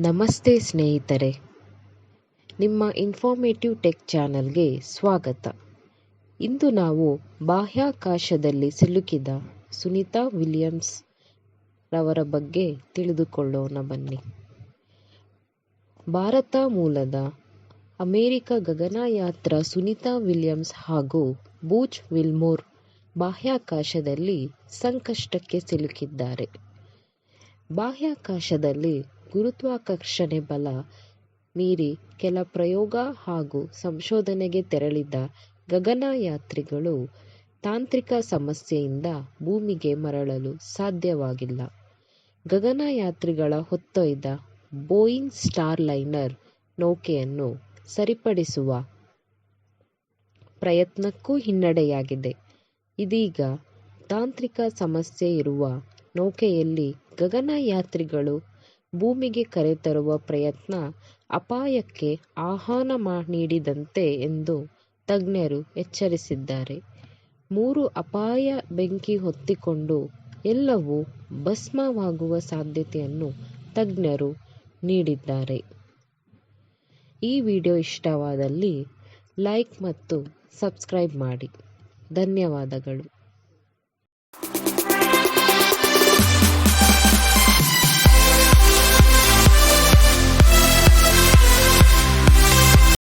ನಮಸ್ತೆ ಸ್ನೇಹಿತರೆ. ನಿಮ್ಮ ಇನ್ಫಾರ್ಮೇಟಿವ್ ಟೆಕ್ ಚಾನಲ್ಗೆ ಸ್ವಾಗತ. ಇಂದು ನಾವು ಬಾಹ್ಯಾಕಾಶದಲ್ಲಿ ಸಿಲುಕಿದ ಸುನೀತಾ ವಿಲಿಯಮ್ಸ್ ರವರ ಬಗ್ಗೆ ತಿಳಿದುಕೊಳ್ಳೋಣ ಬನ್ನಿ. ಭಾರತ ಮೂಲದ ಅಮೆರಿಕ ಗಗನಯಾತ್ರ ಸುನೀತಾ ವಿಲಿಯಮ್ಸ್ ಹಾಗೂ ಬೂಚ್ ವಿಲ್ಮೋರ್ ಬಾಹ್ಯಾಕಾಶದಲ್ಲಿ ಸಂಕಷ್ಟಕ್ಕೆ ಸಿಲುಕಿದ್ದಾರೆ. ಬಾಹ್ಯಾಕಾಶದಲ್ಲಿ ಗುರುತ್ವಾಕರ್ಷಣೆ ಬಲ ಮೀರಿ ಕೆಲ ಪ್ರಯೋಗ ಹಾಗೂ ಸಂಶೋಧನೆಗೆ ತೆರಳಿದ ಗಗನಯಾತ್ರಿಗಳು ತಾಂತ್ರಿಕ ಸಮಸ್ಯೆಯಿಂದ ಭೂಮಿಗೆ ಮರಳಲು ಸಾಧ್ಯವಾಗಿಲ್ಲ. ಗಗನಯಾತ್ರಿಗಳ ಹೊತ್ತೊಯ್ದ ಬೋಯಿಂಗ್ ಸ್ಟಾರ್ ಲೈನರ್ ನೌಕೆಯನ್ನು ಸರಿಪಡಿಸುವ ಪ್ರಯತ್ನಕ್ಕೂ ಹಿನ್ನಡೆಯಾಗಿದೆ. ಇದೀಗ ತಾಂತ್ರಿಕ ಸಮಸ್ಯೆ ಇರುವ ನೌಕೆಯಲ್ಲಿ ಗಗನಯಾತ್ರಿಗಳು ಭೂಮಿಗೆ ಕರೆತರುವ ಪ್ರಯತ್ನ ಅಪಾಯಕ್ಕೆ ಆಹ್ವಾನ ನೀಡಿದಂತೆ ಎಂದು ತಜ್ಞರು ಎಚ್ಚರಿಸಿದ್ದಾರೆ. ಮೂರು ಅಪಾಯ ಬೆಂಕಿ ಹೊತ್ತಿಕೊಂಡು ಎಲ್ಲವೂ ಭಸ್ಮವಾಗುವ ಸಾಧ್ಯತೆಯನ್ನು ತಜ್ಞರು ನೀಡಿದ್ದಾರೆ. ಈ ವಿಡಿಯೋ ಇಷ್ಟವಾದಲ್ಲಿ ಲೈಕ್ ಮತ್ತು ಸಬ್ಸ್ಕ್ರೈಬ್ ಮಾಡಿ. ಧನ್ಯವಾದಗಳು.